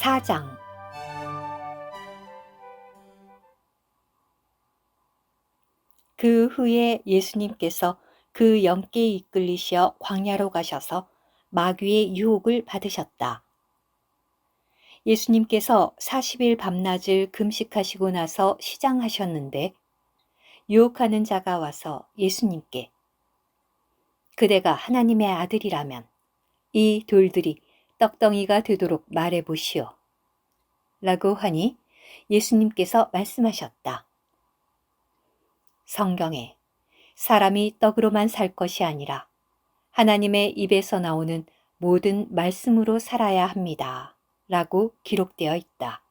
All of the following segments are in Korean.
4장 그 후에 예수님께서 그 영께 이끌리시어 광야로 가셔서 마귀의 유혹을 받으셨다. 예수님께서 40일 밤낮을 금식하시고 나서 시장하셨는데 유혹하는 자가 와서 예수님께 그대가 하나님의 아들이라면 이 돌들이 떡덩이가 되도록 말해 보시오. 라고 하니 예수님께서 말씀하셨다. 성경에 사람이 떡으로만 살 것이 아니라 하나님의 입에서 나오는 모든 말씀으로 살아야 합니다. 라고 기록되어 있다.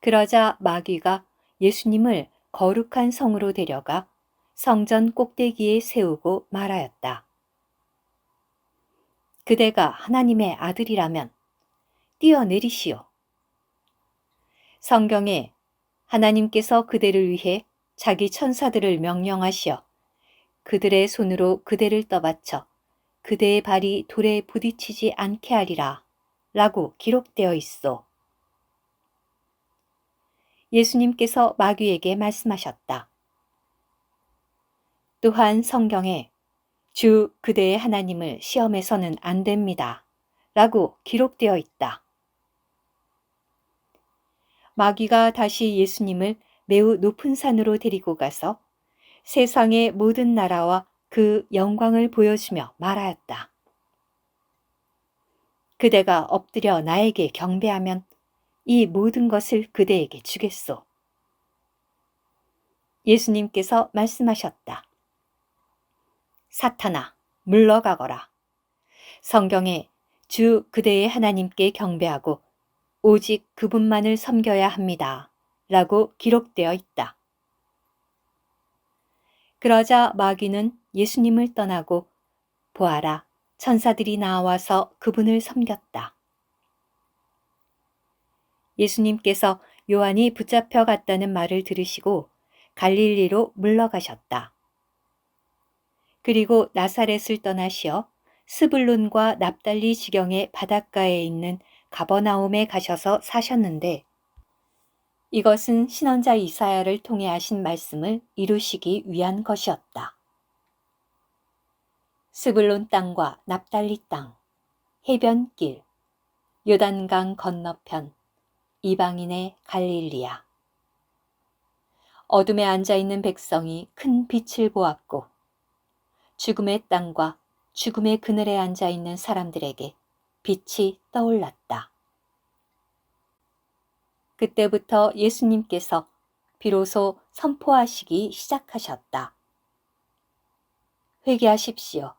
그러자 마귀가 예수님을 거룩한 성으로 데려가 성전 꼭대기에 세우고 말하였다. 그대가 하나님의 아들이라면 뛰어내리시오. 성경에 하나님께서 그대를 위해 자기 천사들을 명령하시어 그들의 손으로 그대를 떠받쳐 그대의 발이 돌에 부딪히지 않게 하리라 라고 기록되어 있어. 예수님께서 마귀에게 말씀하셨다. 또한 성경에 주 그대의 하나님을 시험해서는 안 됩니다. 라고 기록되어 있다. 마귀가 다시 예수님을 매우 높은 산으로 데리고 가서 세상의 모든 나라와 그 영광을 보여주며 말하였다. 그대가 엎드려 나에게 경배하면 이 모든 것을 그대에게 주겠소. 예수님께서 말씀하셨다. 사탄아, 물러가거라. 성경에 주 그대의 하나님께 경배하고 오직 그분만을 섬겨야 합니다. 라고 기록되어 있다. 그러자 마귀는 예수님을 떠나고 보아라, 천사들이 나와서 그분을 섬겼다. 예수님께서 요한이 붙잡혀 갔다는 말을 들으시고 갈릴리로 물러가셨다. 그리고 나사렛을 떠나시어 스불론과 납달리 지경의 바닷가에 있는 가버나움에 가셔서 사셨는데 이것은 신원자 이사야를 통해 하신 말씀을 이루시기 위한 것이었다. 스불론 땅과 납달리 땅, 해변길, 요단강 건너편, 이방인의 갈릴리아. 어둠에 앉아 있는 백성이 큰 빛을 보았고 죽음의 땅과 죽음의 그늘에 앉아 있는 사람들에게 빛이 떠올랐다. 그때부터 예수님께서 비로소 선포하시기 시작하셨다. 회개하십시오.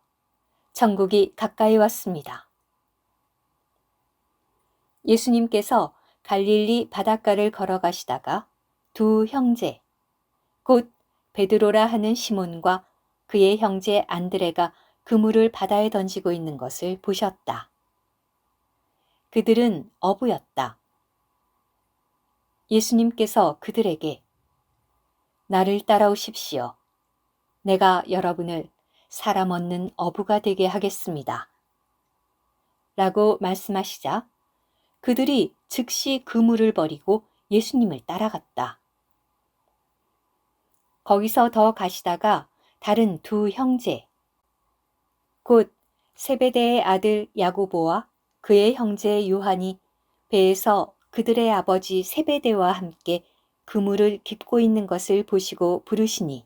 천국이 가까이 왔습니다. 예수님께서 갈릴리 바닷가를 걸어가시다가 두 형제, 곧 베드로라 하는 시몬과 그의 형제 안드레가 그물을 바다에 던지고 있는 것을 보셨다. 그들은 어부였다. 예수님께서 그들에게 나를 따라오십시오. 내가 여러분을 사람 얻는 어부가 되게 하겠습니다. 라고 말씀하시자 그들이 즉시 그물을 버리고 예수님을 따라갔다. 거기서 더 가시다가 다른 두 형제, 곧 세베대의 아들 야고보와 그의 형제 요한이 배에서 그들의 아버지 세베대와 함께 그물을 깁고 있는 것을 보시고 부르시니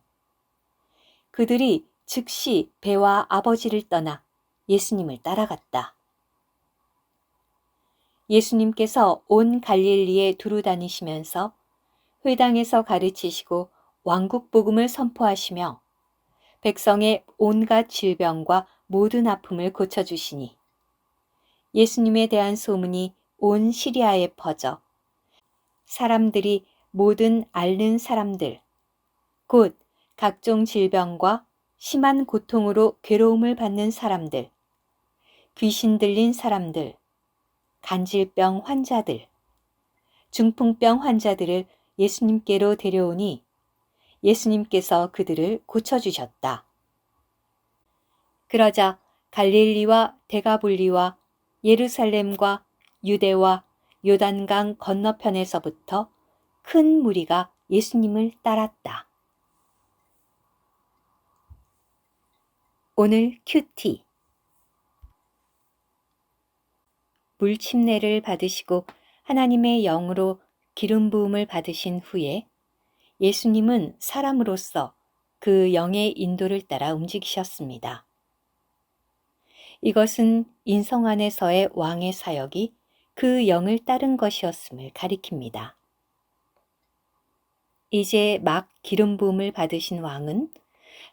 그들이 즉시 배와 아버지를 떠나 예수님을 따라갔다. 예수님께서 온 갈릴리에 두루 다니시면서 회당에서 가르치시고 왕국 복음을 선포하시며 백성의 온갖 질병과 모든 아픔을 고쳐주시니. 예수님에 대한 소문이 온 시리아에 퍼져 사람들이 모든 앓는 사람들, 곧 각종 질병과 심한 고통으로 괴로움을 받는 사람들, 귀신 들린 사람들, 간질병 환자들, 중풍병 환자들을 예수님께로 데려오니 예수님께서 그들을 고쳐주셨다. 그러자 갈릴리와 데가볼리와 예루살렘과 유대와 요단강 건너편에서부터 큰 무리가 예수님을 따랐다. 오늘 큐티 물침례를 받으시고 하나님의 영으로 기름 부음을 받으신 후에 예수님은 사람으로서 그 영의 인도를 따라 움직이셨습니다. 이것은 인성 안에서의 왕의 사역이 그 영을 따른 것이었음을 가리킵니다. 이제 막 기름 부음을 받으신 왕은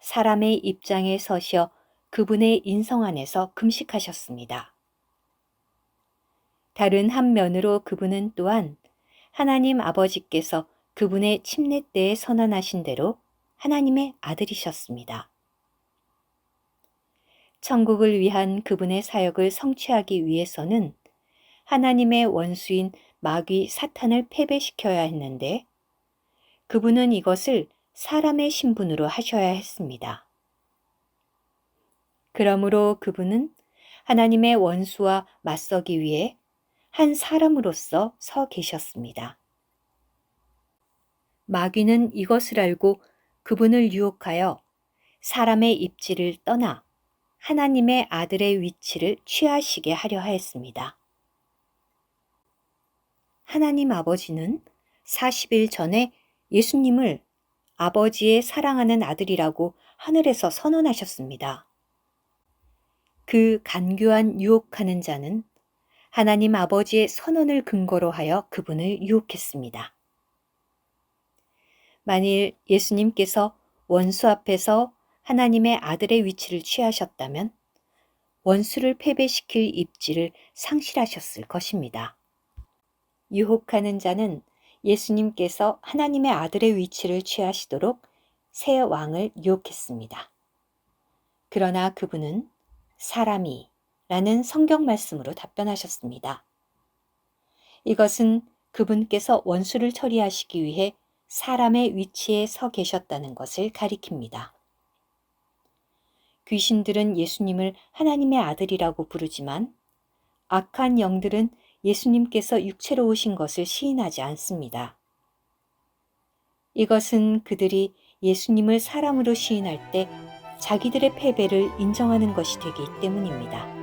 사람의 입장에 서셔 그분의 인성 안에서 금식하셨습니다. 다른 한 면으로 그분은 또한 하나님 아버지께서 그분의 침례 때에 선언하신 대로 하나님의 아들이셨습니다. 천국을 위한 그분의 사역을 성취하기 위해서는 하나님의 원수인 마귀 사탄을 패배시켜야 했는데 그분은 이것을 사람의 신분으로 하셔야 했습니다. 그러므로 그분은 하나님의 원수와 맞서기 위해 한 사람으로서 서 계셨습니다. 마귀는 이것을 알고 그분을 유혹하여 사람의 입지를 떠나 하나님의 아들의 위치를 취하시게 하려 하였습니다. 하나님 아버지는 40일 전에 예수님을 아버지의 사랑하는 아들이라고 하늘에서 선언하셨습니다. 그 간교한 유혹하는 자는 하나님 아버지의 선언을 근거로 하여 그분을 유혹했습니다. 만일 예수님께서 원수 앞에서 하나님의 아들의 위치를 취하셨다면 원수를 패배시킬 입지를 상실하셨을 것입니다. 유혹하는 자는 예수님께서 하나님의 아들의 위치를 취하시도록 새 왕을 유혹했습니다. 그러나 그분은 사람이 라는 성경 말씀으로 답변하셨습니다. 이것은 그분께서 원수를 처리하시기 위해 사람의 위치에 서 계셨다는 것을 가리킵니다. 귀신들은 예수님을 하나님의 아들이라고 부르지만 악한 영들은 예수님께서 육체로 오신 것을 시인하지 않습니다. 이것은 그들이 예수님을 사람으로 시인할 때 자기들의 패배를 인정하는 것이 되기 때문입니다.